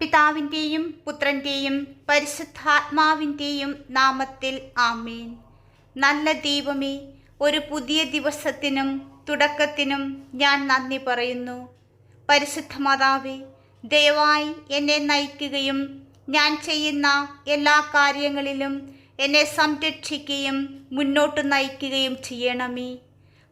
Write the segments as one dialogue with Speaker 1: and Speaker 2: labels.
Speaker 1: പിതാവിന്റെയും പുത്രന്റെയും പരിശുദ്ധാത്മാവിന്റെയും നാമത്തിൽ ആമേൻ. നല്ല ദൈവമേ ഒരു പുതിയ ദിവസത്തിനും തുടക്കത്തിനും ഞാൻ നന്ദി പറയുന്നു. പരിശുദ്ധ മാതാവേ ദയവായി എന്നെ നയിക്കുകയും ഞാൻ ചെയ്യുന്ന എല്ലാ കാര്യങ്ങളിലും എന്നെ സംരക്ഷിക്കുകയും മുന്നോട്ട് നയിക്കുകയും ചെയ്യണമേ.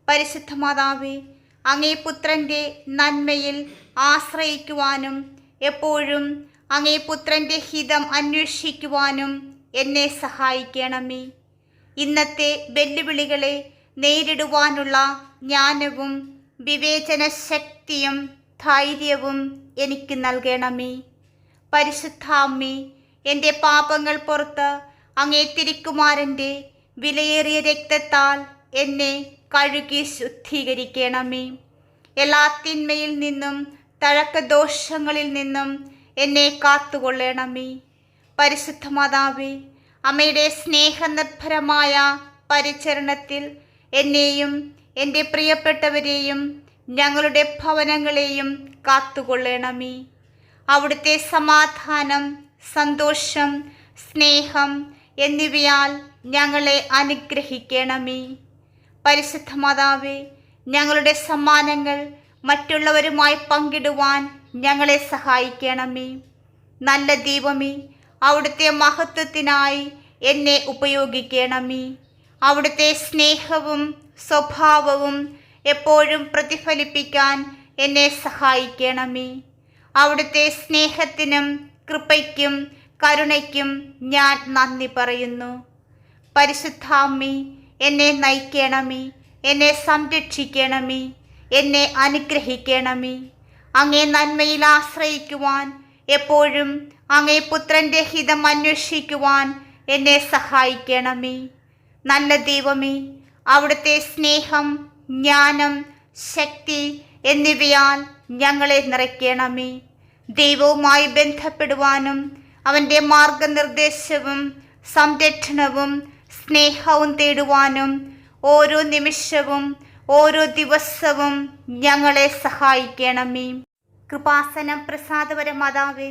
Speaker 1: പരിശുദ്ധ മാതാവേ അങ്ങേ പുത്രന്റെ നന്മയിൽ ആശ്രയിക്കുവാനും എപ്പോഴും അങ്ങേ പുത്രന്റെ ഹിതം അന്വേഷിക്കുവാനും എന്നെ സഹായിക്കണമേ. ഇന്നത്തെ വെല്ലുവിളികളെ നേരിടുവാനുള്ള ജ്ഞാനവും വിവേചന ശക്തിയും ധൈര്യവും എനിക്ക് നൽകണമേ. പരിശുദ്ധാമ്മേ എന്റെ പാപങ്ങൾ പുറത്ത് അങ്ങേ തിരിക്കുമാരന്റെ വിലയേറിയ രക്തത്താൽ എന്നെ കഴുകി ശുദ്ധീകരിക്കണമേ. എല്ലാ തിന്മയിൽ നിന്നും തഴക്കദോഷങ്ങളിൽ നിന്നും എന്നെ കാത്തുകൊള്ളണമേ. പരിശുദ്ധ മാതാവേ അമ്മയുടെ സ്നേഹനിർഭരമായ പരിചരണത്തിൽ എന്നെയും എന്റെ പ്രിയപ്പെട്ടവരെയും ഞങ്ങളുടെ ഭവനങ്ങളെയും കാത്തുകൊള്ളണമേ. അവിടുത്തെ സമാധാനം സന്തോഷം സ്നേഹം എന്നിവയാൽ ഞങ്ങളെ അനുഗ്രഹിക്കണമേ. പരിശുദ്ധ മാതാവേ ഞങ്ങളുടെ സമ്മാനങ്ങൾ മറ്റുള്ളവരുമായി പങ്കിടുവാൻ ഞങ്ങളെ സഹായിക്കണമേ. നല്ല ദൈവമേ അവിടുത്തെ മഹത്വത്തിനായി എന്നെ ഉപയോഗിക്കണമേ. അവിടുത്തെ സ്നേഹവും സ്വഭാവവും എപ്പോഴും പ്രതിഫലിപ്പിക്കാൻ എന്നെ സഹായിക്കണമേ. അവിടുത്തെ സ്നേഹത്തിനും കൃപയ്ക്കും കരുണയ്ക്കും ഞാൻ നന്ദി പറയുന്നു. പരിശുദ്ധാമ്മി എന്നെ നയിക്കണമേ എന്നെ സംരക്ഷിക്കണമേ. എന്നെ അനുഗ്രഹിക്കണമേ. അങ്ങേ നന്മയിൽ ആശ്രയിക്കുവാൻ എപ്പോഴും അങ്ങേ പുത്രന്റെ ഹിതം അന്വേഷിക്കുവാൻ എന്നെ സഹായിക്കണമേ. നല്ല ദൈവമേ അവിടുത്തെ സ്നേഹം ജ്ഞാനം ശക്തി എന്നിവയാൽ ഞങ്ങളെ നിറയ്ക്കണമേ. ദൈവവുമായി ബന്ധപ്പെടുവാനും അവന്റെ മാർഗനിർദ്ദേശവും സംരക്ഷണവും സ്നേഹവും തേടുവാനും ഓരോ നിമിഷവും ഓരോ ദിവസവും ഞങ്ങളെ സഹായിക്കണമേ. കൃപാസനം പ്രസാദപര മാതാവേ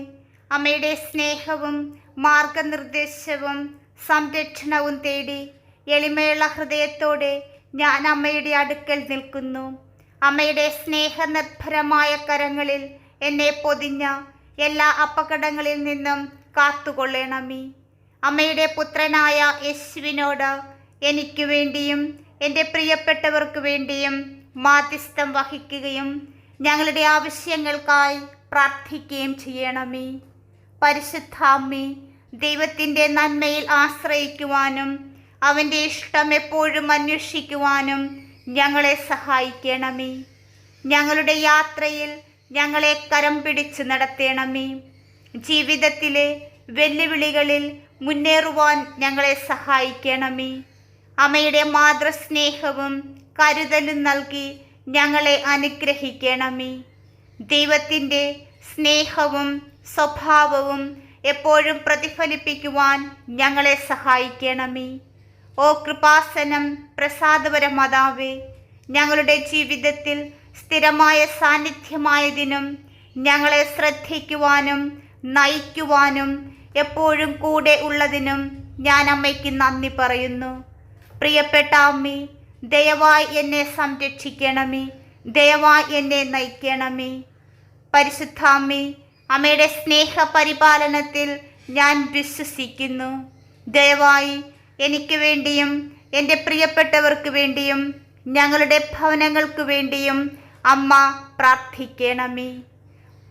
Speaker 1: അമ്മയുടെ സ്നേഹവും മാർഗനിർദ്ദേശവും സംരക്ഷണവും തേടി എളിമയുള്ള ഹൃദയത്തോടെ ഞാൻ അമ്മയുടെ അടുക്കൽ നിൽക്കുന്നു. അമ്മയുടെ സ്നേഹനിർഭരമായ കരങ്ങളിൽ എന്നെ പൊതിഞ്ഞ എല്ലാ അപകടങ്ങളിൽ നിന്നും കാത്തുകൊള്ളണമേ. അമ്മയുടെ പുത്രനായ യേശുവിനോട് എനിക്ക് വേണ്ടിയും എന്റെ പ്രിയപ്പെട്ടവർക്ക് വേണ്ടിയും മാധ്യസ്ഥം വഹിക്കുകയും ഞങ്ങളുടെ ആവശ്യങ്ങൾക്കായി പ്രാർത്ഥിക്കുകയും ചെയ്യണമേ. പരിശുദ്ധാമി ദൈവത്തിന്റെ നന്മയിൽ ആശ്രയിക്കുവാനും അവന്റെ ഇഷ്ടം എപ്പോഴും അന്വേഷിക്കുവാനും ഞങ്ങളെ സഹായിക്കണമേ. ഞങ്ങളുടെ യാത്രയിൽ ഞങ്ങളെ കരം പിടിച്ച് നടത്തണമേ. ജീവിതത്തിലെ വെല്ലുവിളികളിൽ മുന്നേറുവാൻ ഞങ്ങളെ സഹായിക്കണമേ. അമ്മയുടെ മാതൃസ്നേഹവും കരുതലും നൽകി ഞങ്ങളെ അനുഗ്രഹിക്കണമേ. ദൈവത്തിന്റെ സ്നേഹവും സ്വഭാവവും എപ്പോഴും പ്രതിഫലിപ്പിക്കുവാൻ ഞങ്ങളെ സഹായിക്കണമേ. ഓ കൃപാസനം പ്രസാദപര മാതാവേ ഞങ്ങളുടെ ജീവിതത്തിൽ സ്ഥിരമായ സാന്നിധ്യമായതിനും ഞങ്ങളെ ശ്രദ്ധിക്കുവാനും നയിക്കുവാനും എപ്പോഴും കൂടെ ഉള്ളതിനും ഞാൻ അമ്മയ്ക്ക് നന്ദി പറയുന്നു. പ്രിയപ്പെട്ട അമ്മേ ദയവായി എന്നെ സംരക്ഷിക്കണമേ ദയവായി എന്നെ നയിക്കണമേ. പരിശുദ്ധാമ്മേ അമ്മയുടെ സ്നേഹ പരിപാലനത്തിൽ ഞാൻ വിശ്വസിക്കുന്നു. ദയവായി എനിക്ക് വേണ്ടിയും എന്റെ പ്രിയപ്പെട്ടവർക്ക് വേണ്ടിയും ഞങ്ങളുടെ ഭവനങ്ങൾക്ക് വേണ്ടിയും അമ്മ പ്രാർത്ഥിക്കണമേ.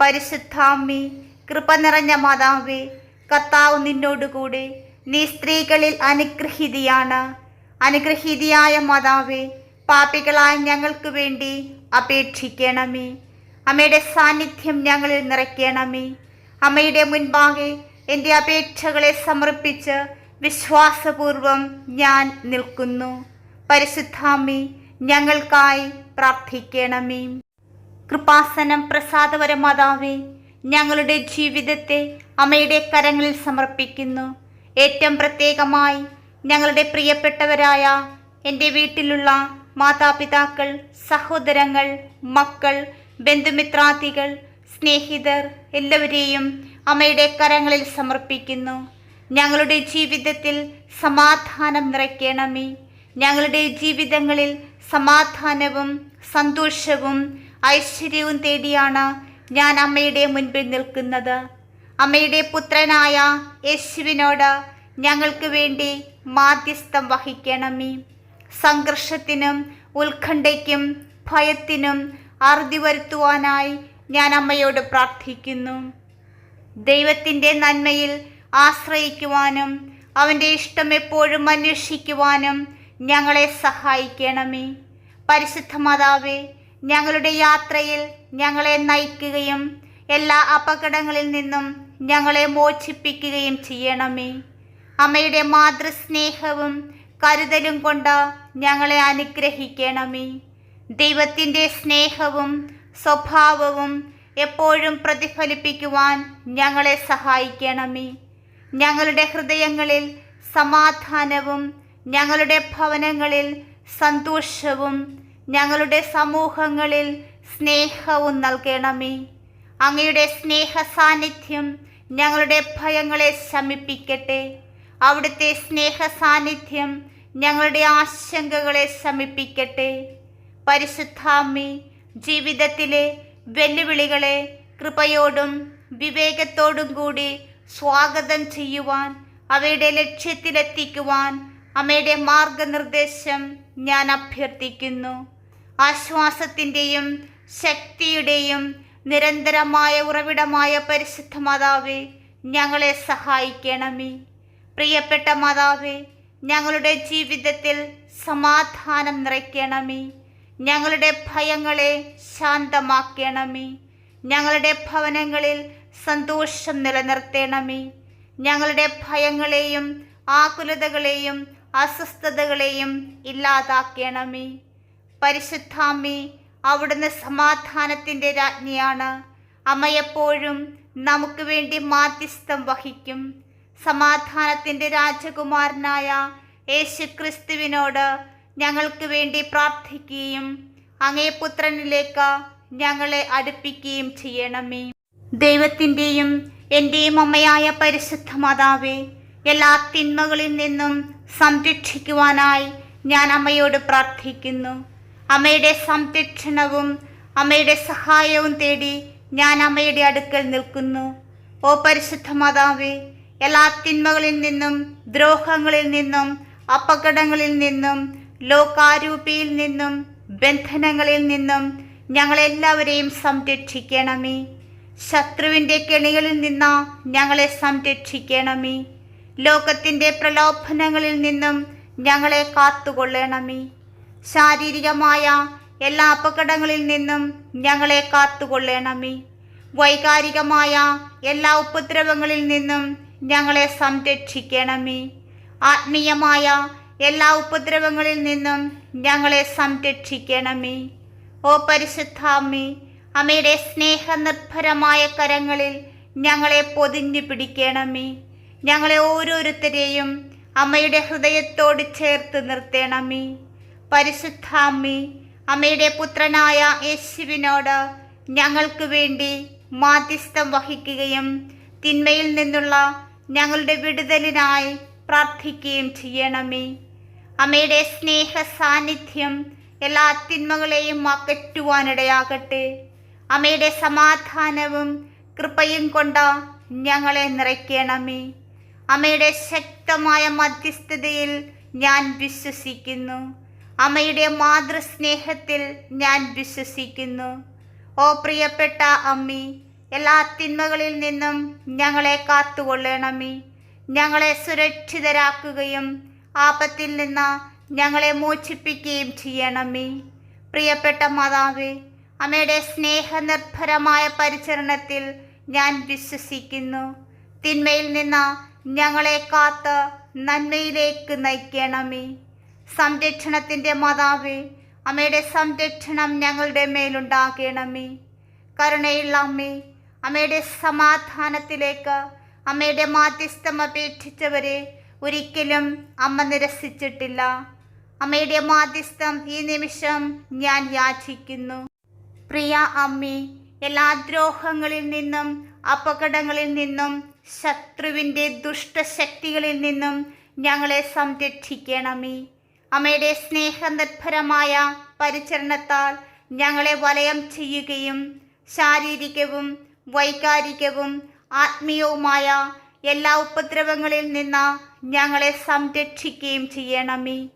Speaker 1: പരിശുദ്ധാമ്മേ കൃപ നിറഞ്ഞ മാതാവേ കർത്താവ് നിന്നോടുകൂടെ നീ സ്ത്രീകളിൽ അനുഗ്രഹീതിയാണ്. അനുഗ്രഹീതിയായ മാതാവേ പാപികളായ ഞങ്ങൾക്ക് വേണ്ടി അപേക്ഷിക്കണമേ. അമ്മയുടെ സാന്നിധ്യം ഞങ്ങളിൽ നിറയ്ക്കണമേ. അമ്മയുടെ മുൻപാകെ എന്റെ അപേക്ഷകളെ സമർപ്പിച്ച് വിശ്വാസപൂർവം ഞാൻ നിൽക്കുന്നു. പരിശുദ്ധാമി ഞങ്ങൾക്കായി പ്രാർത്ഥിക്കണമേ. കൃപാസനം പ്രസാദപര മാതാവേ ഞങ്ങളുടെ ജീവിതത്തെ അമ്മയുടെ കരങ്ങളിൽ സമർപ്പിക്കുന്നു. ഏറ്റവും പ്രത്യേകമായി ഞങ്ങളുടെ പ്രിയപ്പെട്ടവരായ എന്റെ വീട്ടിലുള്ള മാതാപിതാക്കൾ സഹോദരങ്ങൾ മക്കൾ ബന്ധുമിത്രാദികൾ സ്നേഹിതർ എല്ലാവരെയും അമ്മയുടെ കരങ്ങളിൽ സമർപ്പിക്കുന്നു. ഞങ്ങളുടെ ജീവിതത്തിൽ സമാധാനം നിറയ്ക്കണമേ. ഞങ്ങളുടെ ജീവിതങ്ങളിൽ സമാധാനവും സന്തോഷവും ഐശ്വര്യവും തേടിയാണ് ഞാൻ അമ്മയുടെ മുൻപിൽ നിൽക്കുന്നത്. അമ്മയുടെ പുത്രനായ യേശുവിനോട് ഞങ്ങൾക്ക് വേണ്ടി മാധ്യസ്ഥം വഹിക്കണമേ. സംഘർഷത്തിനും ഉത്കണ്ഠയ്ക്കും ഭയത്തിനും അറുതി വരുത്തുവാനായി ഞാൻ അമ്മയോട് പ്രാർത്ഥിക്കുന്നു. ദൈവത്തിന്റെ നന്മയിൽ ആശ്രയിക്കുവാനും അവന്റെ ഇഷ്ടം എപ്പോഴും അന്വേഷിക്കുവാനും ഞങ്ങളെ സഹായിക്കണമേ. പരിശുദ്ധ മാതാവേ ഞങ്ങളുടെ യാത്രയിൽ ഞങ്ങളെ നയിക്കുകയും എല്ലാ അപകടങ്ങളിൽ നിന്നും ഞങ്ങളെ മോചിപ്പിക്കുകയും ചെയ്യണമേ. അമ്മയുടെ മാതൃസ്നേഹവും കരുതലും കൊണ്ട് ഞങ്ങളെ അനുഗ്രഹിക്കണമേ. ദൈവത്തിന്റെ സ്നേഹവും സ്വഭാവവും എപ്പോഴും പ്രതിഫലിപ്പിക്കുവാൻ ഞങ്ങളെ സഹായിക്കണമേ. ഞങ്ങളുടെ ഹൃദയങ്ങളിൽ സമാധാനവും ഞങ്ങളുടെ ഭവനങ്ങളിൽ സന്തോഷവും ഞങ്ങളുടെ സമൂഹങ്ങളിൽ സ്നേഹവും നൽകണമേ. അങ്ങയുടെ സ്നേഹ സാന്നിധ്യം ഞങ്ങളുടെ ഭയങ്ങളെ ശമിപ്പിക്കട്ടെ. അവിടുത്തെ സ്നേഹ സാന്നിധ്യം ഞങ്ങളുടെ ആശങ്കകളെ ശമിപ്പിക്കട്ടെ. പരിശുദ്ധാമ്മി ജീവിതത്തിലെ വെല്ലുവിളികളെ കൃപയോടും വിവേകത്തോടും കൂടി സ്വാഗതം ചെയ്യുവാൻ അവയുടെ ലക്ഷ്യത്തിലെത്തിക്കുവാൻ അമ്മയുടെ മാർഗനിർദ്ദേശം ഞാൻ അഭ്യർത്ഥിക്കുന്നു. ആശ്വാസത്തിന്റെയും ശക്തിയുടെയും നിരന്തരമായ ഉറവിടമായ പരിശുദ്ധ മാതാവേ ഞങ്ങളെ സഹായിക്കണമേ. പ്രിയപ്പെട്ട മാതാവേ ഞങ്ങളുടെ ജീവിതത്തിൽ സമാധാനം നിറയ്ക്കണമേ. ഞങ്ങളുടെ ഭയങ്ങളെ ശാന്തമാക്കണമേ. ഞങ്ങളുടെ ഭവനങ്ങളിൽ സന്തോഷം നിലനിർത്തണമേ. ഞങ്ങളുടെ ഭയങ്ങളെയും ആകുലതകളെയും അസ്വസ്ഥതകളെയും ഇല്ലാതാക്കണമേ. പരിശുദ്ധാമ്മി അവിടുന്ന് സമാധാനത്തിന്റെ രാജ്ഞിയാണ്. അമ്മ എപ്പോഴും നമുക്ക് വേണ്ടി മാധ്യസ്ഥം വഹിക്കും. സമാധാനത്തിന്റെ രാജകുമാരനായ യേശു ക്രിസ്തുവിനോട് ഞങ്ങൾക്ക് വേണ്ടി പ്രാർത്ഥിക്കുകയും അങ്ങേ പുത്രനിലേക്ക് ഞങ്ങളെ അടുപ്പിക്കുകയും ചെയ്യണമേ. ദൈവത്തിന്റെയും എന്റെയും അമ്മയായ പരിശുദ്ധ മാതാവേ എല്ലാ തിന്മകളിൽ നിന്നും സംരക്ഷിക്കുവാനായി ഞാൻ അമ്മയോട് പ്രാർത്ഥിക്കുന്നു. അമ്മയുടെ സംരക്ഷണവും അമ്മയുടെ സഹായവും തേടി ഞാൻ അമ്മയുടെ അടുക്കൽ നിൽക്കുന്നു. ഓ പരിശുദ്ധ മാതാവേ എല്ലാ തിന്മകളിൽ നിന്നും ദ്രോഹങ്ങളിൽ നിന്നും അപകടങ്ങളിൽ നിന്നും ലോകാരൂപിയിൽ നിന്നും ബന്ധനങ്ങളിൽ നിന്നും ഞങ്ങളെല്ലാവരെയും സംരക്ഷിക്കണമേ. ശത്രുവിന്റെ കെണികളിൽ നിന്ന് ഞങ്ങളെ സംരക്ഷിക്കണമേ. ലോകത്തിന്റെ പ്രലോഭനങ്ങളിൽ നിന്നും ഞങ്ങളെ കാത്തുകൊള്ളണമേ. ശാരീരികമായ എല്ലാ അപകടങ്ങളിൽ നിന്നും ഞങ്ങളെ കാത്തുകൊള്ളണമേ. വൈകാരികമായ എല്ലാ ഉപദ്രവങ്ങളിൽ നിന്നും ഞങ്ങളെ സംരക്ഷിക്കണമേ. ആത്മീയമായ എല്ലാ ഉപദ്രവങ്ങളിൽ നിന്നും ഞങ്ങളെ സംരക്ഷിക്കണമേ. ഓ പരിശുദ്ധാമ്മേ അമ്മയുടെ സ്നേഹനിർഭരമായ കരങ്ങളിൽ ഞങ്ങളെ പൊതിഞ്ഞു പിടിക്കണമേ. ഞങ്ങളെ ഓരോരുത്തരെയും അമ്മയുടെ ഹൃദയത്തോട് ചേർത്ത് നിർത്തണമേ. പരിശുദ്ധാമ്മി അമ്മയുടെ പുത്രനായ യേശുവിനോട് ഞങ്ങൾക്ക് വേണ്ടി മാധ്യസ്ഥം വഹിക്കുകയും തിന്മയിൽ നിന്നുള്ള ഞങ്ങളുടെ വിടുതലിനായി പ്രാർത്ഥിക്കുകയും ചെയ്യണമേ. അമ്മയുടെ സ്നേഹ സാന്നിധ്യം എല്ലാ തിന്മകളെയും അകറ്റുവാനിടയാകട്ടെ. അമ്മയുടെ സമാധാനവും കൃപയും കൊണ്ട ഞങ്ങളെ നിറയ്ക്കണമേ. അമ്മയുടെ ശക്തമായ മധ്യസ്ഥതയിൽ ഞാൻ വിശ്വസിക്കുന്നു. അമ്മയുടെ മാതൃസ്നേഹത്തിൽ ഞാൻ വിശ്വസിക്കുന്നു. ഓ പ്രിയപ്പെട്ട അമ്മി എല്ലാ തിന്മകളിൽ നിന്നും ഞങ്ങളെ കാത്തുകൊള്ളണമേ. ഞങ്ങളെ സുരക്ഷിതരാക്കുകയും ആപത്തിൽ നിന്ന് ഞങ്ങളെ മോചിപ്പിക്കുകയും ചെയ്യണമേ. പ്രിയപ്പെട്ട മാതാവേ അമ്മയുടെ സ്നേഹനിർഭരമായ പരിചരണത്തിൽ ഞാൻ വിശ്വസിക്കുന്നു. തിന്മയിൽ നിന്ന് ഞങ്ങളെ കാത്ത് നന്മയിലേക്ക് നയിക്കണമേ. സംരക്ഷണത്തിന്റെ മാതാവേ അമ്മയുടെ സംരക്ഷണം ഞങ്ങളുടെ മേലുണ്ടാകണമേ. കരുണയുള്ള അമ്മേ അമ്മയുടെ സമാധാനത്തിലേക്ക് അമ്മയുടെ മാധ്യസ്ഥം അപേക്ഷിച്ചവരെ ഒരിക്കലും അമ്മ നിരസിച്ചിട്ടില്ല. അമ്മയുടെ മാധ്യസ്ഥം ഈ നിമിഷം ഞാൻ യാചിക്കുന്നു. പ്രിയ അമ്മി എല്ലാ ദ്രോഹങ്ങളിൽ നിന്നും അപകടങ്ങളിൽ നിന്നും ശത്രുവിന്റെ ദുഷ്ടശക്തികളിൽ നിന്നും ഞങ്ങളെ സംരക്ഷിക്കണമേ. അമ്മയുടെ സ്നേഹനിർഭരമായ പരിചരണത്താൽ ഞങ്ങളെ വലയം ചെയ്യുകയും ശാരീരികവും വൈകാരികവും ആത്മീയവുമായ എല്ലാ ഉപദ്രവങ്ങളിൽ നിന്ന് ഞങ്ങളെ സംരക്ഷിക്കുകയും ചെയ്യണമേ.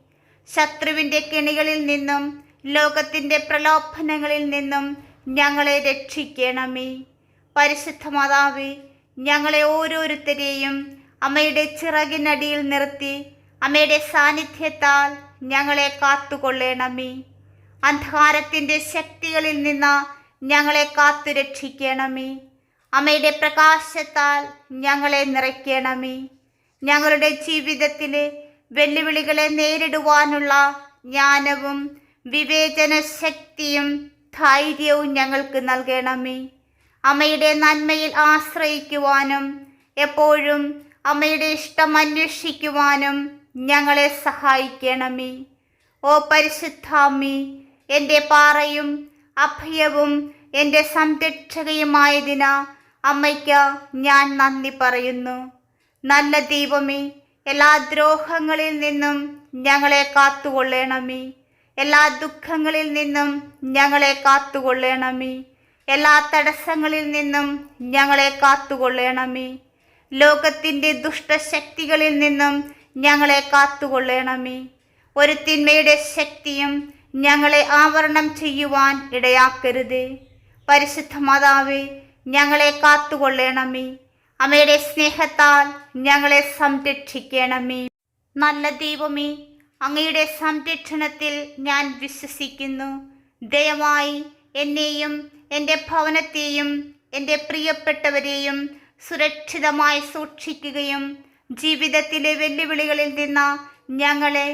Speaker 1: ശത്രുവിന്റെ കെണികളിൽ നിന്നും ലോകത്തിന്റെ പ്രലോഭനങ്ങളിൽ നിന്നും ഞങ്ങളെ രക്ഷിക്കണമേ. പരിശുദ്ധ മാതാവേ ഞങ്ങളെ ഓരോരുത്തരെയും അമ്മയുടെ ചിറകിനടിയിൽ നിർത്തി അമ്മയുടെ സാന്നിധ്യത്താൽ ഞങ്ങളെ കാത്തുകൊള്ളണമേ. അന്ധകാരത്തിന്റെ ശക്തികളിൽ നിന്ന് ഞങ്ങളെ കാത്തു രക്ഷിക്കണമേ. അമ്മയുടെ പ്രകാശത്താൽ ഞങ്ങളെ നിറയ്ക്കണമേ. ഞങ്ങളുടെ ജീവിതത്തിലെ വെല്ലുവിളികളെ നേരിടുവാനുള്ള ജ്ഞാനവും വിവേചന ശക്തിയും ധൈര്യവും ഞങ്ങൾക്ക് നൽകണമേ. അമ്മയുടെ നന്മയിൽ ആശ്രയിക്കുവാനും എപ്പോഴും അമ്മയുടെ ഇഷ്ടം അന്വേഷിക്കുവാനും ഞങ്ങളെ സഹായിക്കണമേ. ഓ പരിശുദ്ധാമ്മി എന്റെ പാറയും അഭയവും എന്റെ സംരക്ഷകയുമായതിന അമ്മയ്ക്ക് ഞാൻ നന്ദി പറയുന്നു. നല്ല ദൈവമേ എല്ലാ ദ്രോഹങ്ങളിൽ നിന്നും ഞങ്ങളെ കാത്തുകൊള്ളണമേ. എല്ലാ ദുഃഖങ്ങളിൽ നിന്നും ഞങ്ങളെ കാത്തുകൊള്ളണമേ. എല്ലാ തടസ്സങ്ങളിൽ നിന്നും ഞങ്ങളെ കാത്തുകൊള്ളണമേ. ലോകത്തിന്റെ ദുഷ്ടശക്തികളിൽ നിന്നും ഞങ്ങളെ കാത്തുകൊള്ളണമേ. ഒരു തിന്മയുടെ ശക്തിയും ഞങ്ങളെ ആവരണം ചെയ്യുവാൻ ഇടയാക്കരുത്. പരിശുദ്ധ മാതാവേ ഞങ്ങളെ കാത്തുകൊള്ളണമേ. അമ്മയുടെ സ്നേഹത്താൽ ഞങ്ങളെ സംരക്ഷിക്കണമേ. നല്ല ദൈവമേ അങ്ങയുടെ സംരക്ഷണത്തിൽ ഞാൻ വിശ്വസിക്കുന്നു. ദയവായി എന്നെയും എന്റെ ഭവനത്തെയും എന്റെ പ്രിയപ്പെട്ടവരെയും സുരക്ഷിതമായി സൂക്ഷിക്കുകയും ജീവിതത്തിലെ വെല്ലുവിളികളിൽ നിന്ന് ഞങ്ങളെ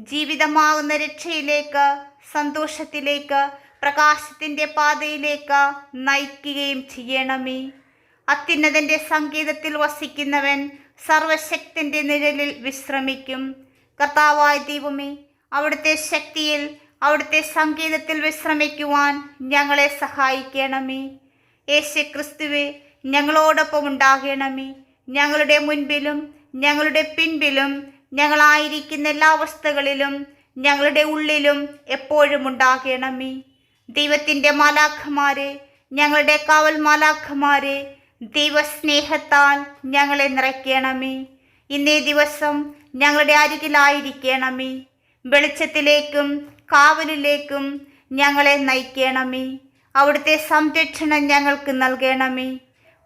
Speaker 1: ജീവിതമാകുന്ന രക്ഷയിലേക്ക് സന്തോഷത്തിലേക്ക് പ്രകാശത്തിന്റെ പാതയിലേക്ക് നയിക്കുകയും ചെയ്യണമേ. അത്യുന്നതന്റെ സംഗീതത്തിൽ വസിക്കുന്നവൻ സർവശക്തിന്റെ നിഴലിൽ വിശ്രമിക്കും. കർത്താവായ ദൈവമേ അവിടുത്തെ ശക്തിയിൽ അവിടുത്തെ സംഗീതത്തിൽ വിശ്രമിക്കുവാൻ ഞങ്ങളെ സഹായിക്കണമേ. യേശു ക്രിസ്തുവെ ഞങ്ങളോടൊപ്പം ഉണ്ടാകണമേ. ഞങ്ങളുടെ മുൻപിലും ഞങ്ങളുടെ പിൻപിലും ഞങ്ങളായിരിക്കുന്ന എല്ലാ അവസ്ഥകളിലും ഞങ്ങളുടെ ഉള്ളിലും എപ്പോഴും ഉണ്ടാകണമേ. ദൈവത്തിന്റെ മാലാഖമാരെ ഞങ്ങളുടെ കാവൽ മാലാഖമാരെ ദൈവസ്നേഹത്താൽ ഞങ്ങളെ നിറയ്ക്കണമേ. ഇന്നേ ദിവസം ഞങ്ങളുടെ അരികിലായിരിക്കണമേ. വെളിച്ചത്തിലേക്കും കാവലിലേക്കും ഞങ്ങളെ നയിക്കണമേ. അവിടുത്തെ സംരക്ഷണം ഞങ്ങൾക്ക് നൽകണമേ.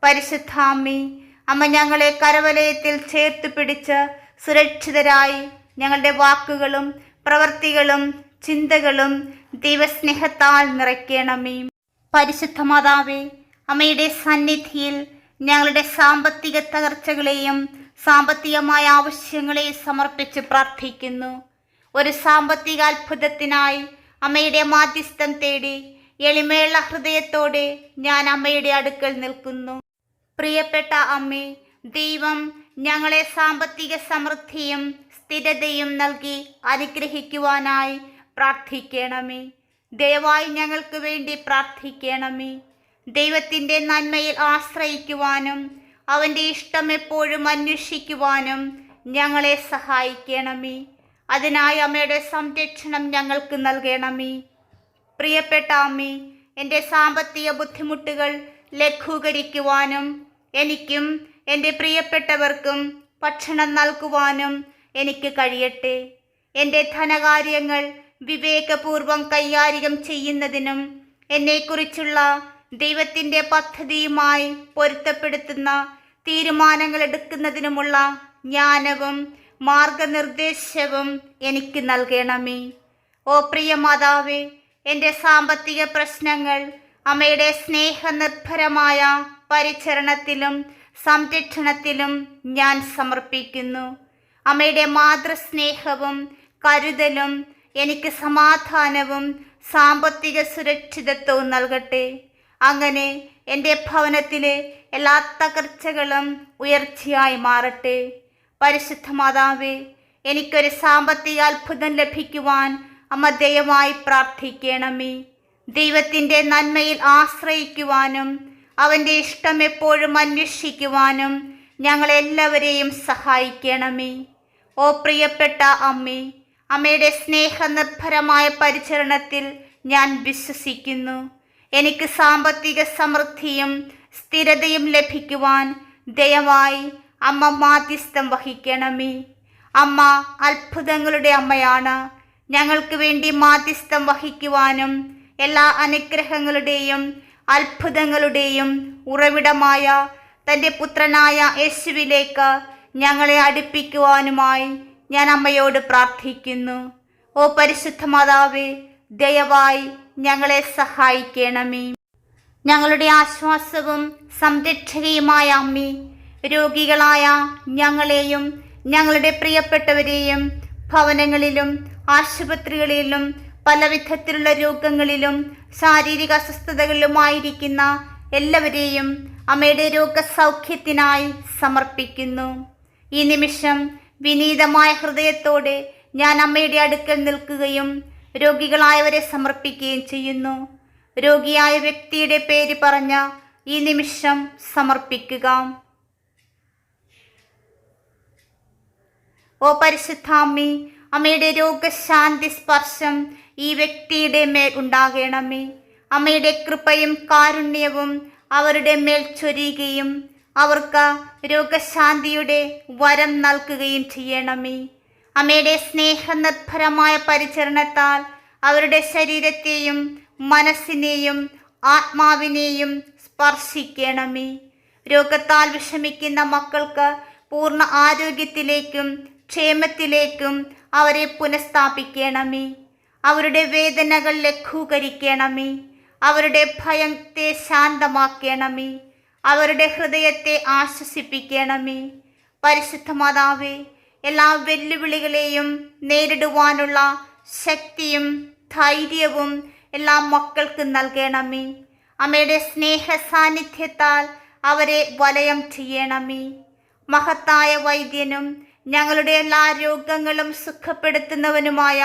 Speaker 1: പരിശുദ്ധാമ്മേ അമ്മ ഞങ്ങളെ കരവലയത്തിൽ ചേർത്ത് പിടിച്ച് സുരക്ഷിതരായി ഞങ്ങളുടെ വാക്കുകളും പ്രവൃത്തികളും ചിന്തകളും ദൈവസ്നേഹത്താൽ നിറയ്ക്കണമേ. പരിശുദ്ധ മാതാവേ അമ്മയുടെ സന്നിധിയിൽ ഞങ്ങളുടെ സാമ്പത്തിക തകർച്ചകളെയും സാമ്പത്തികമായ ആവശ്യങ്ങളെയും സമർപ്പിച്ച് പ്രാർത്ഥിക്കുന്നു. ഒരു സാമ്പത്തിക അത്ഭുതത്തിനായി അമ്മയുടെ മാധ്യസ്ഥം തേടി എളിമയുള്ള ഹൃദയത്തോടെ ഞാൻ അമ്മയുടെ അടുക്കൽ നിൽക്കുന്നു. പ്രിയപ്പെട്ട അമ്മേ ദൈവം ഞങ്ങളെ സാമ്പത്തിക സമൃദ്ധിയും സ്ഥിരതയും നൽകി അനുഗ്രഹിക്കുവാനായി പ്രാർത്ഥിക്കണമേ. ദയവായി ഞങ്ങൾക്ക് വേണ്ടി പ്രാർത്ഥിക്കണമേ. ദൈവത്തിന്റെ നന്മയിൽ ആശ്രയിക്കുവാനും അവന്റെ ഇഷ്ടം എപ്പോഴും അന്വേഷിക്കുവാനും ഞങ്ങളെ സഹായിക്കണമേ. അതിനായി അമ്മയുടെ സംരക്ഷണം ഞങ്ങൾക്ക് നൽകണമേ. പ്രിയപ്പെട്ട അമ്മേ എന്റെ സാമ്പത്തിക ബുദ്ധിമുട്ടുകൾ ലഘൂകരിക്കുവാനും എനിക്കും എന്റെ പ്രിയപ്പെട്ടവർക്കും ഭക്ഷണം നൽകുവാനും എനിക്ക് കഴിയട്ടെ. എന്റെ ധനകാര്യങ്ങൾ വിവേകപൂർവം കൈകാര്യം ചെയ്യുന്നതിനും എന്നെക്കുറിച്ചുള്ള ദൈവത്തിന്റെ പദ്ധതിയുമായി പൊരുത്തപ്പെടുത്തുന്ന തീരുമാനങ്ങൾ എടുക്കുന്നതിനുമുള്ള ജ്ഞാനവും മാർഗനിർദ്ദേശവും എനിക്ക് നൽകണമേ. ഓ പ്രിയ മാതാവേ എന്റെ സാമ്പത്തിക പ്രശ്നങ്ങൾ അമ്മയുടെ സ്നേഹനിർഭരമായ പരിചരണത്തിലും സംരക്ഷണത്തിലും ഞാൻ സമർപ്പിക്കുന്നു. അമ്മയുടെ മാതൃസ്നേഹവും കരുതലും എനിക്ക് സമാധാനവും സാമ്പത്തിക സുരക്ഷിതത്വവും നൽകട്ടെ. അങ്ങനെ എന്റെ ഭവനത്തിലെ എല്ലാ തകർച്ചകളും ഉയർച്ചയായി മാറട്ടെ. പരിശുദ്ധ മാതാവേ എനിക്കൊരു സാമ്പത്തിക അത്ഭുതം ലഭിക്കുവാൻ അമ്മ ദയമായി പ്രാർത്ഥിക്കണമേ. ദൈവത്തിന്റെ നന്മയിൽ ആശ്രയിക്കുവാനും അവന്റെ ഇഷ്ടം എപ്പോഴും അന്വേഷിക്കുവാനും ഞങ്ങളെല്ലാവരെയും സഹായിക്കണമേ. ഓ പ്രിയപ്പെട്ട അമ്മേ അമ്മയുടെ സ്നേഹനിർഭരമായ പരിചരണത്തിൽ ഞാൻ വിശ്വസിക്കുന്നു. എനിക്ക് സാമ്പത്തിക സമൃദ്ധിയും സ്ഥിരതയും ലഭിക്കുവാൻ ദയവായി അമ്മ മാധ്യസ്ഥം വഹിക്കണമേ. അമ്മ അത്ഭുതങ്ങളുടെ അമ്മയാണ്. ഞങ്ങൾക്ക് വേണ്ടി മാധ്യസ്ഥം വഹിക്കുവാനും എല്ലാ അനുഗ്രഹങ്ങളുടെയും അത്ഭുതങ്ങളുടെയും ഉറവിടമായ തന്റെ പുത്രനായ യേശുവിലേക്ക് ഞങ്ങളെ അടുപ്പിക്കുവാനുമായി ഞാൻ അമ്മയോട് പ്രാർത്ഥിക്കുന്നു. ഓ പരിശുദ്ധ മാതാവേ ദയവായി ഞങ്ങളെ സഹായിക്കണമേ. ഞങ്ങളുടെ ആശ്വാസവും സംരക്ഷകയുമായ അമ്മി രോഗികളായ ഞങ്ങളെയും ഞങ്ങളുടെ പ്രിയപ്പെട്ടവരെയും ഭവനങ്ങളിലും ആശുപത്രികളിലും പല വിധത്തിലുള്ള രോഗങ്ങളിലും ശാരീരിക അസ്വസ്ഥതകളിലുമായിരിക്കുന്ന എല്ലാവരെയും അമ്മയുടെ രോഗസൗഖ്യത്തിനായി സമർപ്പിക്കുന്നു. ഈ നിമിഷം വിനീതമായ ഹൃദയത്തോടെ ഞാൻ അമ്മയുടെ അടുക്കൽ നിൽക്കുകയും രോഗികളായവരെ സമർപ്പിക്കുകയും ചെയ്യുന്നു. രോഗിയായ വ്യക്തിയുടെ പേര് പറഞ്ഞ ഈ നിമിഷം സമർപ്പിക്കുക. ഓ പരിശുദ്ധാമ്മി അമ്മയുടെ രോഗശാന്തി സ്പർശം ഈ വ്യക്തിയുടെ മേൽ ഉണ്ടാകണമേ. അമ്മയുടെ കൃപയും കാരുണ്യവും അവരുടെ മേൽ ചൊരിയുകയും അവർക്ക് രോഗശാന്തിയുടെ വരം നൽകുകയും ചെയ്യണമേ. അമ്മയുടെ സ്നേഹനിർഭരമായ പരിചരണത്താൽ അവരുടെ ശരീരത്തെയും മനസ്സിനെയും ആത്മാവിനെയും സ്പർശിക്കണമേ. രോഗത്താൽ വിഷമിക്കുന്ന മക്കൾക്ക് പൂർണ ആരോഗ്യത്തിലേക്കും ക്ഷേമത്തിലേക്കും അവരെ പുനഃസ്ഥാപിക്കണമേ. അവരുടെ വേദനകൾ ലഘൂകരിക്കണമേ. അവരുടെ ഭയത്തെ ശാന്തമാക്കണമേ. അവരുടെ ഹൃദയത്തെ ആശ്വസിപ്പിക്കണമേ. പരിശുദ്ധ മാതാവേ എല്ലാ വെല്ലുവിളികളെയും നേരിടുവാനുള്ള ശക്തിയും ധൈര്യവും എല്ലാ മക്കൾക്കും നൽകണമേ. അമ്മയുടെ സ്നേഹ സാന്നിധ്യത്താൽ അവരെ വലയം ചെയ്യണമേ. മഹത്തായ വൈദ്യനും ഞങ്ങളുടെ എല്ലാ രോഗങ്ങളും സുഖപ്പെടുത്തുന്നവനുമായ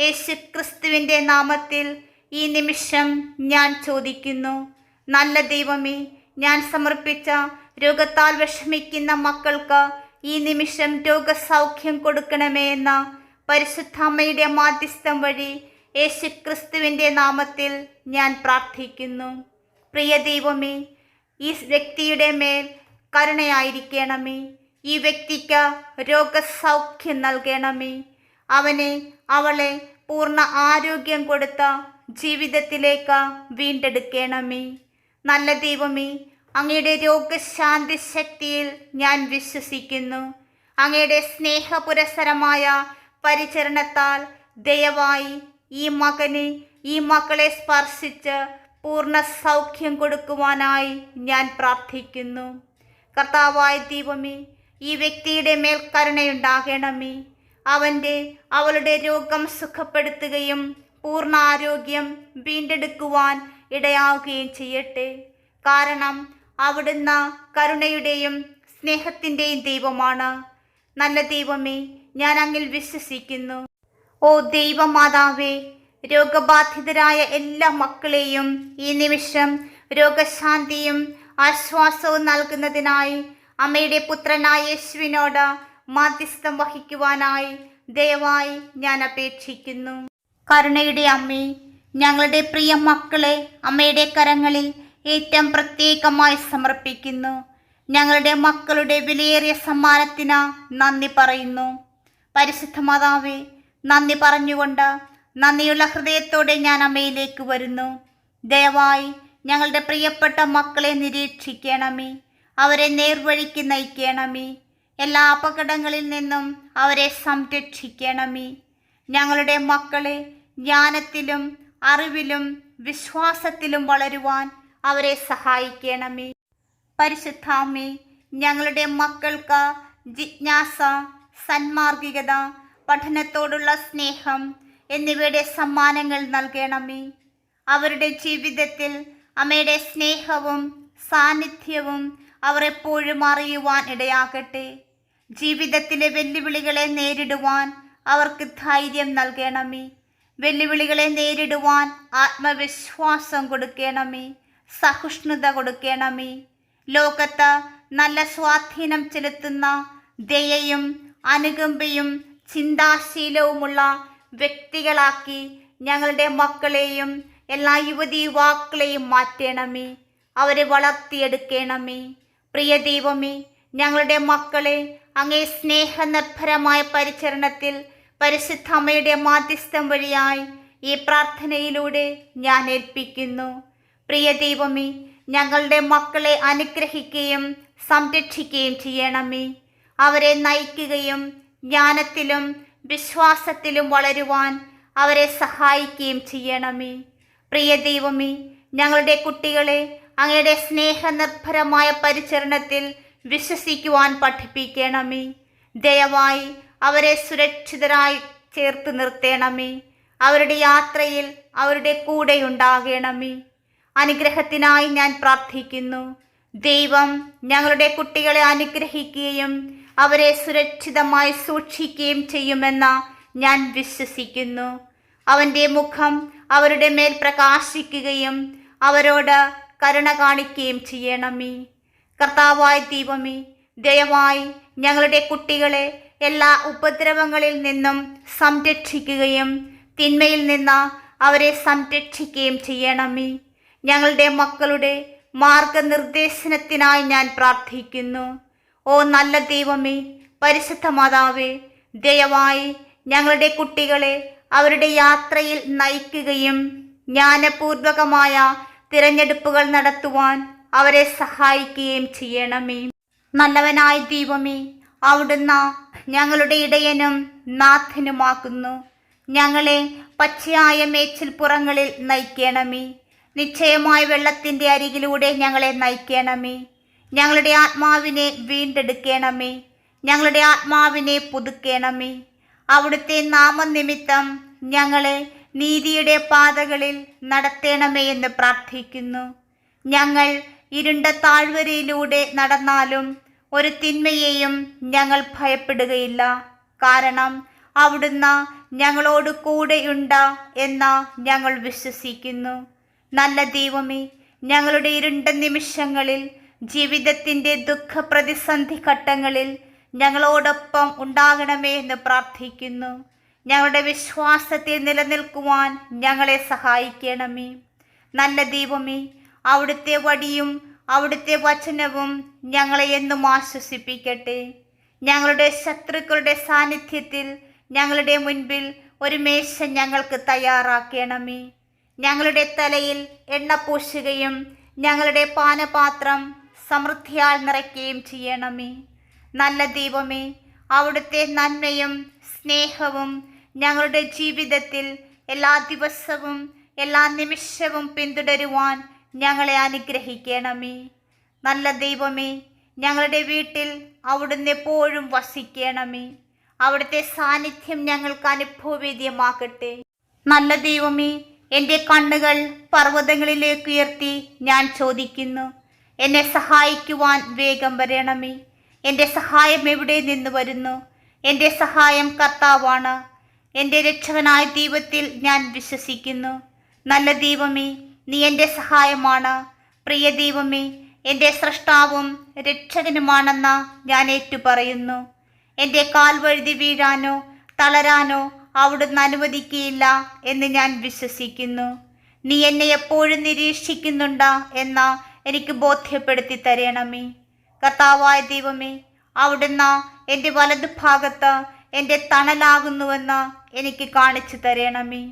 Speaker 1: യേശു ക്രിസ്തുവിന്റെ നാമത്തിൽ ഈ നിമിഷം ഞാൻ ചോദിക്കുന്നു നല്ല ദൈവമേ ഞാൻ സമർപ്പിച്ച രോഗത്താൽ വിഷമിക്കുന്ന മക്കൾക്ക് ഈ നിമിഷം രോഗസൗഖ്യം കൊടുക്കണമേ എന്ന പരിശുദ്ധാമ്മയുടെ മാധ്യസ്ഥം വഴി യേശു ക്രിസ്തുവിന്റെ നാമത്തിൽ ഞാൻ പ്രാർത്ഥിക്കുന്നു. പ്രിയ ദൈവമേ ഈ വ്യക്തിയുടെ മേൽ കരുണയായിരിക്കണമേ. ഈ വ്യക്തിക്ക് രോഗസൗഖ്യം നൽകണമേ. അവനെ അവളെ പൂർണ ആരോഗ്യം കൊടുത്ത ജീവിതത്തിലേക്ക് വീണ്ടെടുക്കണമേ. നല്ല ദൈവമേ അങ്ങയുടെ രോഗശാന്തി ശക്തിയിൽ ഞാൻ വിശ്വസിക്കുന്നു. അങ്ങയുടെ സ്നേഹപുരസരമായ പരിചരണത്താൽ ദയവായി ഈ മകന് ഈ മക്കളെ സ്പർശിച്ച് പൂർണ സൗഖ്യം കൊടുക്കുവാനായി ഞാൻ പ്രാർത്ഥിക്കുന്നു. കർത്താവായ ദൈവമേ ഈ വ്യക്തിയുടെ മേൽ കരുണയുണ്ടാകണമേ അവന്റെ അവളുടെ രോഗം സുഖപ്പെടുത്തുകയും പൂർണ ആരോഗ്യം വീണ്ടെടുക്കുവാൻ ഇടയാവുകയും ചെയ്യട്ടെ. കാരണം അവിടുന്ന് കരുണയുടെയും സ്നേഹത്തിന്റെയും ദൈവമാണ്. നല്ല ദൈവമേ ഞാൻ അങ്ങിൽ വിശ്വസിക്കുന്നു. ഓ ദൈവമാതാവേ രോഗബാധിതരായ എല്ലാ മക്കളെയും ഈ നിമിഷം രോഗശാന്തിയും ആശ്വാസവും നൽകുന്നതിനായി അമ്മയുടെ പുത്രനായ യേശുവിനോട് മാധ്യസ്ഥം വഹിക്കുവാനായി ദയവായി ഞാൻ അപേക്ഷിക്കുന്നു. കരുണയുടെ അമ്മേ ഞങ്ങളുടെ പ്രിയ മക്കളെ അമ്മയുടെ കരങ്ങളിൽ ഏറ്റവും പ്രത്യേകമായി സമർപ്പിക്കുന്നു. ഞങ്ങളുടെ മക്കളുടെ വിലയേറിയ സമ്മാനത്തിന് നന്ദി പറയുന്നു. പരിശുദ്ധ മാതാവേ നന്ദി പറഞ്ഞുകൊണ്ട് നന്ദിയുള്ള ഹൃദയത്തോടെ ഞാൻ അമ്മയിലേക്ക് വരുന്നു. ദയവായി ഞങ്ങളുടെ പ്രിയപ്പെട്ട മക്കളെ നിരീക്ഷിക്കണമേ. അവരെ നേർവഴിക്ക് നയിക്കണമേ. എല്ലാ അപകടങ്ങളിൽ നിന്നും അവരെ സംരക്ഷിക്കണമേ. ഞങ്ങളുടെ മക്കളെ ജ്ഞാനത്തിലും അറിവിലും വിശ്വാസത്തിലും വളരുവാൻ അവരെ സഹായിക്കണമേ. പരിശുദ്ധാമേ ഞങ്ങളുടെ മക്കൾക്ക് ജിജ്ഞാസ സന്മാർഗികത പഠനത്തോടുള്ള സ്നേഹം എന്നിവയുടെ സമ്മാനങ്ങൾ നൽകണമേ. അവരുടെ ജീവിതത്തിൽ അമ്മയുടെ സ്നേഹവും സാന്നിധ്യവും അവർ എപ്പോഴും അറിയുവാൻ ഇടയാകട്ടെ. ജീവിതത്തിലെ വെല്ലുവിളികളെ നേരിടുവാൻ അവർക്ക് ധൈര്യം നൽകണമേ. വെല്ലുവിളികളെ നേരിടുവാൻ ആത്മവിശ്വാസം കൊടുക്കണമേ. സഹിഷ്ണുത കൊടുക്കണമേ. ലോകത്ത് നല്ല സ്വാധീനം ചെലുത്തുന്ന ദയയും അനുകമ്പയും ചിന്താശീലവുമുള്ള വ്യക്തികളാക്കി ഞങ്ങളുടെ മക്കളെയും എല്ലാ യുവതി യുവാക്കളെയും മാറ്റണമേ. അവരെ വളർത്തിയെടുക്കണമേ. പ്രിയ ദൈവമേ ഞങ്ങളുടെ മക്കളെ അങ്ങേ സ്നേഹനിർഭരമായ പരിചരണത്തിൽ പരിശുദ്ധ അമ്മയുടെ മാധ്യസ്ഥം വഴിയായി ഈ പ്രാർത്ഥനയിലൂടെ ഞാൻ ഏൽപ്പിക്കുന്നു. പ്രിയ ദൈവമേ ഞങ്ങളുടെ മക്കളെ അനുഗ്രഹിക്കുകയും സംരക്ഷിക്കുകയും ചെയ്യണമേ. അവരെ നയിക്കുകയും ജ്ഞാനത്തിലും വിശ്വാസത്തിലും വളരുവാൻ അവരെ സഹായിക്കുകയും ചെയ്യണമേ. പ്രിയ ദൈവമേ ഞങ്ങളുടെ കുട്ടികളെ അങ്ങയുടെ സ്നേഹനിർഭരമായ പരിചരണത്തിൽ വിശ്വസിക്കുവാൻ പഠിപ്പിക്കണമേ. ദയവായി അവരെ സുരക്ഷിതരായി ചേർത്ത് നിർത്തേണമേ. അവരുടെ യാത്രയിൽ അവരുടെ കൂടെയുണ്ടാകണമേ അനുഗ്രഹത്തിനായി ഞാൻ പ്രാർത്ഥിക്കുന്നു. ദൈവം ഞങ്ങളുടെ കുട്ടികളെ അനുഗ്രഹിക്കുകയും അവരെ സുരക്ഷിതമായി സൂക്ഷിക്കുകയും ചെയ്യുമെന്ന ഞാൻ വിശ്വസിക്കുന്നു. അവന്റെ മുഖം അവരുടെ മേൽ പ്രകാശിക്കുകയും അവരോട് കരുണ കാണിക്കുകയും ചെയ്യണമേ. കർത്താവായ ദൈവമേ ദയവായി ഞങ്ങളുടെ കുട്ടികളെ എല്ലാ ഉപദ്രവങ്ങളിൽ നിന്നും സംരക്ഷിക്കുകയും തിന്മയിൽ നിന്ന് അവരെ സംരക്ഷിക്കുകയും ചെയ്യണമേ. ഞങ്ങളുടെ മക്കളുടെ മാർഗനിർദ്ദേശനത്തിനായി ഞാൻ പ്രാർത്ഥിക്കുന്നു. ഓ നല്ല ദൈവമേ പരിശുദ്ധ മാതാവേ ദയവായി ഞങ്ങളുടെ കുട്ടികളെ അവരുടെ യാത്രയിൽ നയിക്കുകയും ജ്ഞാനപൂർവകമായ തിരഞ്ഞെടുപ്പുകൾ നടത്തുവാൻ അവരെ സഹായിക്കുകയും ചെയ്യണമേ. നല്ലവനായ ദൈവമേ അവിടുന്ന് ഞങ്ങളുടെ ഇടയനും നാഥനുമാക്കുന്നു ഞങ്ങളെ പച്ചയായ മേച്ചിൽപ്പുറങ്ങളിൽ നയിക്കണമേ. നിശ്ചയമായ വെള്ളത്തിന്റെ അരികിലൂടെ ഞങ്ങളെ നയിക്കണമേ. ഞങ്ങളുടെ ആത്മാവിനെ വീണ്ടെടുക്കണമേ. ഞങ്ങളുടെ ആത്മാവിനെ പുതുക്കണമേ. അവിടുത്തെ നാമനിമിത്തം ഞങ്ങളെ നീതിയുടെ പാതകളിൽ നടത്തണമേ എന്ന് പ്രാർത്ഥിക്കുന്നു. ഞങ്ങൾ ഇരുണ്ട താഴ്വരയിലൂടെ നടന്നാലും ഒരു തിന്മയെയും ഞങ്ങൾ ഭയപ്പെടുകയില്ല. കാരണം അവിടുന്ന് ഞങ്ങളോട് കൂടെയുണ്ട എന്ന് ഞങ്ങൾ വിശ്വസിക്കുന്നു. നല്ല ദൈവമേ ഞങ്ങളുടെ ഇരുണ്ട നിമിഷങ്ങളിൽ ജീവിതത്തിന്റെ ദുഃഖ പ്രതിസന്ധി ഘട്ടങ്ങളിൽ ഞങ്ങളോടൊപ്പം ഉണ്ടാകണമേ എന്ന് പ്രാർത്ഥിക്കുന്നു. ഞങ്ങളുടെ വിശ്വാസത്തെ നിലനിൽക്കുവാൻ ഞങ്ങളെ സഹായിക്കണമേ. നല്ല ദൈവമേ അവിടുത്തെ വടിയും അവിടുത്തെ വചനവും ഞങ്ങളെ എന്നും ആശ്വസിപ്പിക്കട്ടെ. ഞങ്ങളുടെ ശത്രുക്കളുടെ സാന്നിധ്യത്തിൽ ഞങ്ങളുടെ മുൻപിൽ ഒരു മേശ ഞങ്ങൾക്ക് തയ്യാറാക്കണമേ. ഞങ്ങളുടെ തലയിൽ എണ്ണ പൂശുകയും ഞങ്ങളുടെ പാനപാത്രം സമൃദ്ധിയാൽ നിറയ്ക്കുകയും ചെയ്യണമേ. നല്ല ദൈവമേ അവിടുത്തെ നന്മയും സ്നേഹവും ഞങ്ങളുടെ ജീവിതത്തിൽ എല്ലാ ദിവസവും എല്ലാ നിമിഷവും പിന്തുടരുവാൻ ഞങ്ങളെ അനുഗ്രഹിക്കണമേ. നല്ല ദൈവമേ ഞങ്ങളുടെ വീട്ടിൽ അവിടുന്ന് എപ്പോഴും വസിക്കണമേ. അവിടുത്തെ സാന്നിധ്യം ഞങ്ങൾക്ക് അനുഭവവേദ്യമാക്കട്ടെ നല്ല ദൈവമേ എന്റെ കണ്ണുകൾ പർവതങ്ങളിലേക്ക് ഉയർത്തി ഞാൻ ചോദിക്കുന്നു എന്നെ സഹായിക്കുവാൻ വേഗം വരണമേ. എന്റെ സഹായം എവിടെ നിന്ന് വരുന്നു? എന്റെ സഹായം കർത്താവാണ്. എന്റെ രക്ഷകനായ ദൈവത്തിൽ ഞാൻ വിശ്വസിക്കുന്നു. നല്ല ദൈവമേ നീ എന്റെ സഹായമാണ്. പ്രിയ ദൈവമേ എന്റെ സൃഷ്ടാവും രക്ഷകനുമാണെന്ന ഞാൻ ഏറ്റുപറയുന്നു. എന്റെ കാൽ വഴുതി വീഴാനോ തളരാനോ അവിടുന്ന് അനുവദിക്കുകയില്ല എന്ന് ഞാൻ വിശ്വസിക്കുന്നു. നീ എന്നെ എപ്പോഴും നിരീക്ഷിക്കുന്നുണ്ട് എന്ന എനിക്ക് ബോധ്യപ്പെടുത്തി തരണമേ. കർത്താവായ ദൈവമേ അവിടുന്ന് എന്റെ വലതുഭാഗത്ത് എന്റെ തണലാകുന്നുവെന്ന് എനിക്ക് കാണിച്ചു തരണമേ.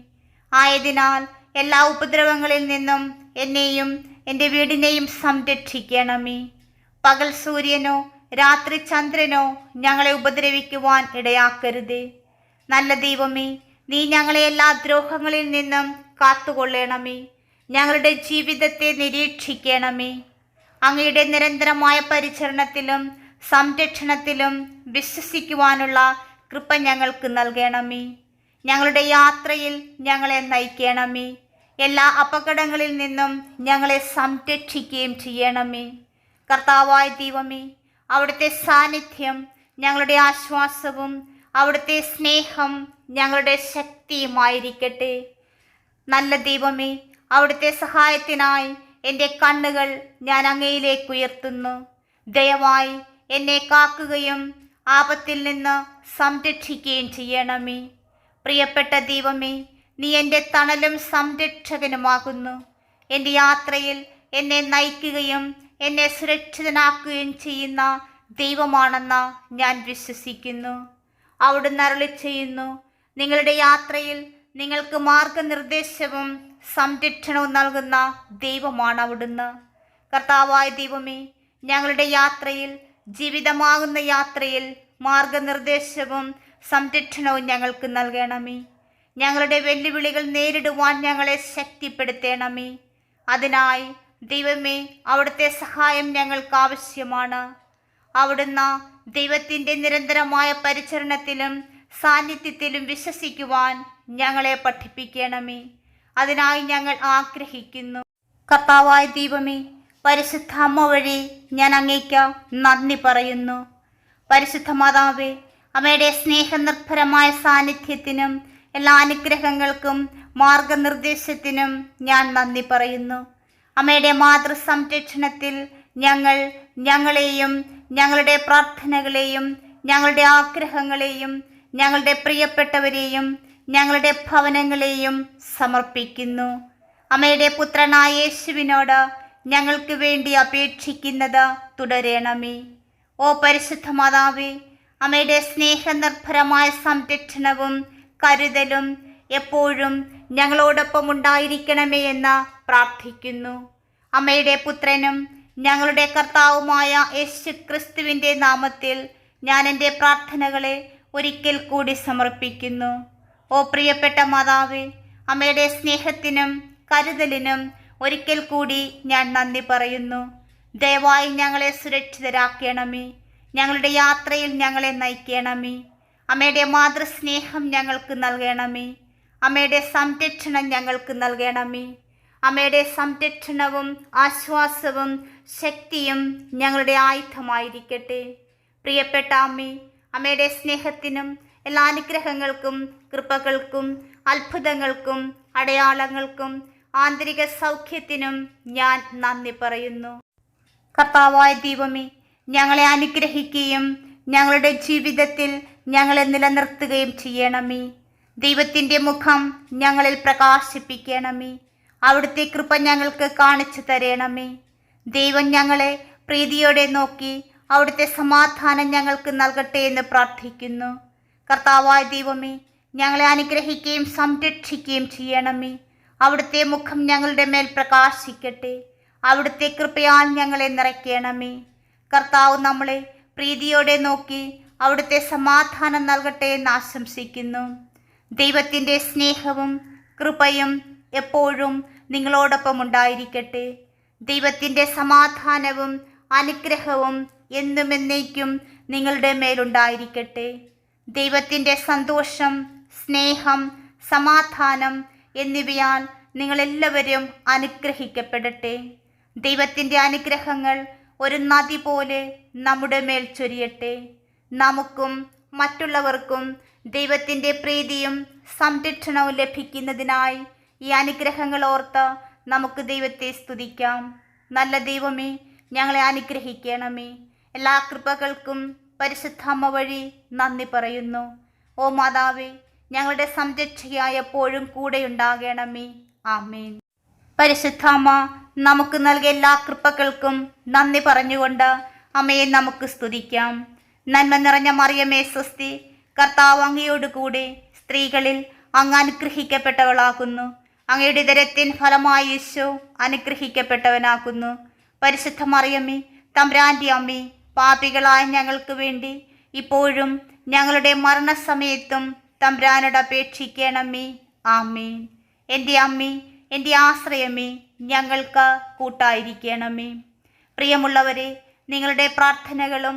Speaker 1: ആയതിനാൽ എല്ലാ ഉപദ്രവങ്ങളിൽ നിന്നും എന്നെയും എന്റെ വീടിനെയും സംരക്ഷിക്കണമേ. പകൽ സൂര്യനോ രാത്രി ചന്ദ്രനോ ഞങ്ങളെ ഉപദ്രവിക്കുവാൻ ഇടയാക്കരുതേ. നല്ല ദൈവമേ നീ ഞങ്ങളെ എല്ലാ ദ്രോഹങ്ങളിൽ നിന്നും കാത്തുകൊള്ളണമേ. ഞങ്ങളുടെ ജീവിതത്തെ നിരീക്ഷിക്കണമേ. അങ്ങയുടെ നിരന്തരമായ പരിചരണത്തിലും സംരക്ഷണത്തിലും വിശ്വസിക്കുവാനുള്ള കൃപ ഞങ്ങൾക്ക് നൽകണമേ. ഞങ്ങളുടെ യാത്രയിൽ ഞങ്ങളെ നയിക്കണമേ. എല്ലാ അപകടങ്ങളിൽ നിന്നും ഞങ്ങളെ സംരക്ഷിക്കുകയും ചെയ്യണമേ. കർത്താവായ ദൈവമേ അവിടുത്തെ സാന്നിധ്യം ഞങ്ങളുടെ ആശ്വാസവും അവിടുത്തെ സ്നേഹം ഞങ്ങളുടെ ശക്തിയുമായിരിക്കട്ടെ. നല്ല ദൈവമേ അവിടുത്തെ സഹായത്തിനായി എന്റെ കണ്ണുകൾ ഞാൻ അങ്ങയിലേക്ക് ഉയർത്തുന്നു. ദയവായി എന്നെ കാക്കുകയും ആപത്തിൽ നിന്ന് സംരക്ഷിക്കുകയും ചെയ്യണമേ. പ്രിയപ്പെട്ട ദൈവമേ നീ എന്റെ തണലും സംരക്ഷകനുമാകുന്നു. എന്റെ യാത്രയിൽ എന്നെ നയിക്കുകയും എന്നെ സുരക്ഷിതനാക്കുകയും ചെയ്യുന്ന ദൈവമാണെന്ന് ഞാൻ വിശ്വസിക്കുന്നു. അവിടുന്ന് അരളി ചെയ്യുന്നു നിങ്ങളുടെ യാത്രയിൽ നിങ്ങൾക്ക് മാർഗനിർദ്ദേശവും സംരക്ഷണവും നൽകുന്ന ദൈവമാണ് അവിടുന്ന്. കർത്താവായ ദൈവമേ ഞങ്ങളുടെ യാത്രയിൽ ജീവിതമാകുന്ന യാത്രയിൽ മാർഗനിർദ്ദേശവും സംരക്ഷണവും ഞങ്ങൾക്ക് നൽകണമേ. ഞങ്ങളുടെ വെല്ലുവിളികൾ നേരിടുവാൻ ഞങ്ങളെ ശക്തിപ്പെടുത്തേണമേ. അതിനായി ദൈവമേ അവിടുത്തെ സഹായം ഞങ്ങൾക്ക് ആവശ്യമാണ്. അവിടുന്ന് ദൈവത്തിന്റെ നിരന്തരമായ പരിചരണത്തിലും സാന്നിധ്യത്തിലും വിശ്വസിക്കുവാൻ ഞങ്ങളെ പഠിപ്പിക്കണമേ. അതിനായി ഞങ്ങൾ ആഗ്രഹിക്കുന്നു. കർത്താവായ ദൈവമേ പരിശുദ്ധ അമ്മ വഴി ഞാൻ അങ്ങേക്ക് നന്ദി പറയുന്നു. പരിശുദ്ധ മാതാവേ അമ്മയുടെ സ്നേഹനിർഭരമായ സാന്നിധ്യത്തിനും എല്ലാ അനുഗ്രഹങ്ങൾക്കും മാർഗനിർദ്ദേശത്തിനും ഞാൻ നന്ദി പറയുന്നു. അമ്മയുടെ മാതൃ സംരക്ഷണത്തിൽ ഞങ്ങൾ ഞങ്ങളെയും ഞങ്ങളുടെ പ്രാർത്ഥനകളെയും ഞങ്ങളുടെ ആഗ്രഹങ്ങളെയും ഞങ്ങളുടെ പ്രിയപ്പെട്ടവരെയും ഞങ്ങളുടെ ഭവനങ്ങളെയും സമർപ്പിക്കുന്നു. അമ്മയുടെ പുത്രനായ യേശുവിനോട് ഞങ്ങൾക്ക് വേണ്ടി അപേക്ഷിക്കുന്നത് തുടരണമേ. ഓ പരിശുദ്ധ മാതാവേ അമ്മയുടെ സ്നേഹനിർഭരമായ സംരക്ഷണവും കരുതലും എപ്പോഴും ഞങ്ങളോടൊപ്പം ഉണ്ടായിരിക്കണമേ എന്ന് പ്രാർത്ഥിക്കുന്നു. അമ്മയുടെ പുത്രനും ഞങ്ങളുടെ കർത്താവുമായ യേശു ക്രിസ്തുവിന്റെ നാമത്തിൽ ഞാൻ എന്റെ പ്രാർത്ഥനകളെ ഒരിക്കൽ കൂടി സമർപ്പിക്കുന്നു. ഓ പ്രിയപ്പെട്ട മാതാവേ അമ്മയുടെ സ്നേഹത്തിനും കരുതലിനും ഒരിക്കൽ കൂടി ഞാൻ നന്ദി പറയുന്നു. ദയവായി ഞങ്ങളെ സുരക്ഷിതരാക്കണമേ. ഞങ്ങളുടെ യാത്രയിൽ ഞങ്ങളെ നയിക്കണമേ. അമ്മയുടെ മാതൃസ്നേഹം ഞങ്ങൾക്ക് നൽകണമേ. അമ്മയുടെ സംരക്ഷണം ഞങ്ങൾക്ക് നൽകണമേ. അമ്മയുടെ സംരക്ഷണവും ആശ്വാസവും ശക്തിയും ഞങ്ങളുടെ ആയുധമായിരിക്കട്ടെ. പ്രിയപ്പെട്ട അമ്മേ അമ്മയുടെ സ്നേഹത്തിനും എല്ലാ അനുഗ്രഹങ്ങൾക്കും കൃപകൾക്കും അത്ഭുതങ്ങൾക്കും അടയാളങ്ങൾക്കും ആന്തരിക സൗഖ്യത്തിനും ഞാൻ നന്ദി പറയുന്നു. കർത്താവായ ദൈവമേ ഞങ്ങളെ അനുഗ്രഹിക്കുകയും ഞങ്ങളുടെ ജീവിതത്തിൽ ഞങ്ങളെ നിലനിർത്തുകയും ചെയ്യണമേ. ദൈവത്തിന്റെ മുഖം ഞങ്ങളിൽ പ്രകാശിപ്പിക്കണമേ. അവിടുത്തെ കൃപ ഞങ്ങൾക്ക് കാണിച്ചു തരണമേ. ദൈവം ഞങ്ങളെ പ്രീതിയോടെ നോക്കി അവിടുത്തെ സമാധാനം ഞങ്ങൾക്ക് നൽകട്ടെ എന്ന് പ്രാർത്ഥിക്കുന്നു. കർത്താവായ ദൈവമേ ഞങ്ങളെ അനുഗ്രഹിക്കുകയും സംരക്ഷിക്കുകയും ചെയ്യണമേ. അവിടുത്തെ മുഖം ഞങ്ങളുടെ മേൽ പ്രകാശിക്കട്ടെ. അവിടുത്തെ കൃപയാൽ ഞങ്ങളെ നിറയ്ക്കണമേ. കർത്താവ് നമ്മളെ പ്രീതിയോടെ നോക്കി അവിടുത്തെ സമാധാനം നൽകട്ടെ എന്ന് ആശംസിക്കുന്നു. ദൈവത്തിന്റെ സ്നേഹവും കൃപയും എപ്പോഴും നിങ്ങളോടൊപ്പം ഉണ്ടായിരിക്കട്ടെ. ദൈവത്തിന്റെ സമാധാനവും അനുഗ്രഹവും എന്നും എന്നേക്കും നിങ്ങളുടെ മേലുണ്ടായിരിക്കട്ടെ. ദൈവത്തിന്റെ സന്തോഷം സ്നേഹം സമാധാനം എന്നിവയാൽ നിങ്ങളെല്ലാവരും അനുഗ്രഹിക്കപ്പെടട്ടെ. ദൈവത്തിന്റെ അനുഗ്രഹങ്ങൾ ഒരു നദി പോലെ നമ്മുടെ മേൽ ചൊരിയട്ടെ. നമുക്കും മറ്റുള്ളവർക്കും ദൈവത്തിന്റെ പ്രീതിയും സംരക്ഷണവും ലഭിക്കുന്നതിനായി ഈ അനുഗ്രഹങ്ങൾ ഓർത്ത് നമുക്ക് ദൈവത്തെ സ്തുതിക്കാം. നല്ല ദൈവമേ ഞങ്ങളെ അനുഗ്രഹിക്കണമേ. എല്ലാ കൃപകൾക്കും പരിശുദ്ധമ്മ വഴി നന്ദി പറയുന്നു. ഓ മാതാവേ ഞങ്ങളുടെ സംരക്ഷകയായ എപ്പോഴും കൂടെയുണ്ടാകണമേ ആമേൻ. പരിശുദ്ധാമ്മ നമുക്ക് നൽകിയ എല്ലാ കൃപകൾക്കും നന്ദി പറഞ്ഞുകൊണ്ട് അമ്മയെ നമുക്ക് സ്തുതിക്കാം. നന്മ നിറഞ്ഞ മറിയമേ സ്വസ്തി. കർത്താവ് അങ്ങയോട് കൂടെ സ്ത്രീകളിൽ അങ്ങ് അനുഗ്രഹിക്കപ്പെട്ടവളാകുന്നു. അങ്ങയുടെ ദരത്തിൻ ഫലമായ യേശു അനുഗ്രഹിക്കപ്പെട്ടവനാകുന്നു. പരിശുദ്ധ മറിയമ്മേ തമ്പ്രാന്റെ അമ്മി പാപികളായ ഞങ്ങൾക്ക് വേണ്ടി ഇപ്പോഴും ഞങ്ങളുടെ മരണസമയത്തും തമ്പ്രാനോട് അപേക്ഷിക്കണമേ. ആമീൻ. എന്റെ അമ്മി എന്റെ ആശ്രയമേ ഞങ്ങൾക്ക് കൂട്ടായിരിക്കണമേ. പ്രിയമുള്ളവരെ നിങ്ങളുടെ പ്രാർത്ഥനകളും